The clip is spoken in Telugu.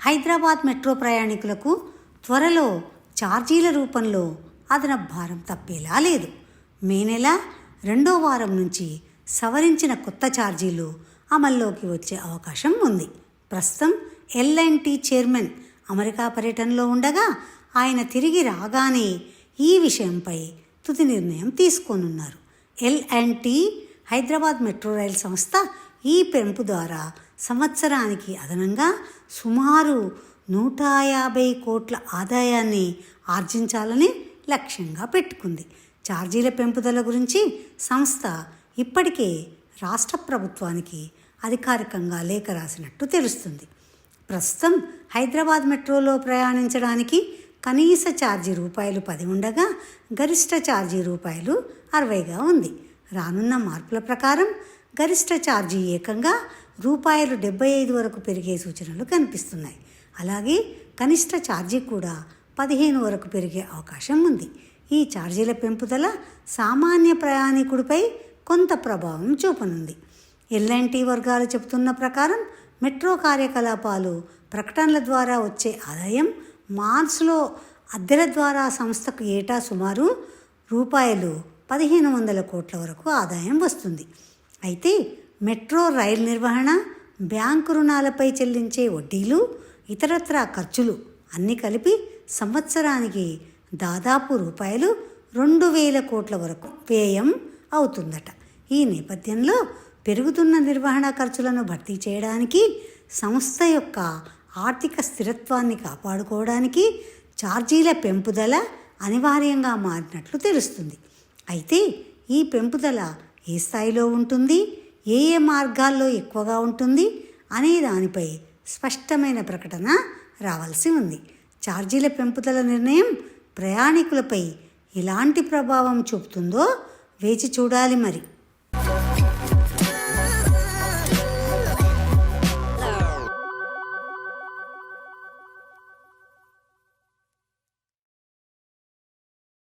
హైదరాబాద్ మెట్రో ప్రయాణికులకు త్వరలో ఛార్జీల రూపంలో అదన భారం తప్పేలా లేదు. మే నెల రెండో వారం నుంచి సవరించిన కొత్త ఛార్జీలు అమల్లోకి వచ్చే అవకాశం ఉంది. ప్రస్తుతం ఎల్ఎన్టీ చైర్మన్ అమెరికా పర్యటనలో ఉండగా ఆయన తిరిగి రాగానే ఈ విషయంపై తుది నిర్ణయం తీసుకోనున్నారు. L and T Hyderabad metro rail సంస్థ ఈ పెంపు ద్వారా సంవత్సరానికి అదనంగా సుమారు నూట యాభై కోట్ల ఆదాయాన్ని ఆర్జించాలని లక్ష్యంగా పెట్టుకుంది. ఛార్జీల పెంపుదల గురించి సంస్థ ఇప్పటికే రాష్ట్ర ప్రభుత్వానికి అధికారికంగా లేఖ రాసినట్టు తెలుస్తుంది. ప్రస్తుతం హైదరాబాద్ మెట్రోలో ప్రయాణించడానికి కనీస ఛార్జీ రూపాయలు పది ఉండగా గరిష్ట ఛార్జీ రూపాయలు అరవైగా ఉంది. రానున్న మార్పుల ప్రకారం గరిష్ట ఛార్జీ ఏకంగా రూపాయలు డెబ్బై ఐదు వరకు పెరిగే సూచనలు కనిపిస్తున్నాయి. అలాగే కనిష్ట ఛార్జీ కూడా పదిహేను వరకు పెరిగే అవకాశం ఉంది. ఈ ఛార్జీల పెంపుదల సామాన్య ప్రయాణికుడిపై కొంత ప్రభావం చూపనుంది. ఎల్ఎన్టీ వర్గాలు చెబుతున్న ప్రకారం మెట్రో కార్యకలాపాలు ప్రకటనల ద్వారా వచ్చే ఆదాయం మార్చ్లో అద్దెల ద్వారా సంస్థకు ఏటా సుమారు రూపాయలు పదిహేను వందల కోట్ల వరకు ఆదాయం వస్తుంది. అయితే మెట్రో రైలు నిర్వహణ బ్యాంకు రుణాలపై చెల్లించే వడ్డీలు ఇతరత్రా ఖర్చులు అన్నీ కలిపి సంవత్సరానికి దాదాపు రూపాయలు రెండు వేల కోట్ల వరకు వ్యయం అవుతుందట. ఈ నేపథ్యంలో పెరుగుతున్న నిర్వహణ ఖర్చులను భర్తీ చేయడానికి సంస్థ యొక్క ఆర్థిక స్థిరత్వాన్ని కాపాడుకోవడానికి ఛార్జీల పెంపుదల అనివార్యంగా మారినట్లు తెలుస్తుంది. అయితే ఈ పెంపుదల ఏ స్థాయిలో ఉంటుంది ఏ ఏ మార్గాల్లో ఎక్కువగా ఉంటుంది అనే దానిపై స్పష్టమైన ప్రకటన రావాల్సి ఉంది. ఛార్జీల పెంపుదల నిర్ణయం ప్రయాణికులపై ఎలాంటి ప్రభావం చూపుతుందో వేచి చూడాలి మరి.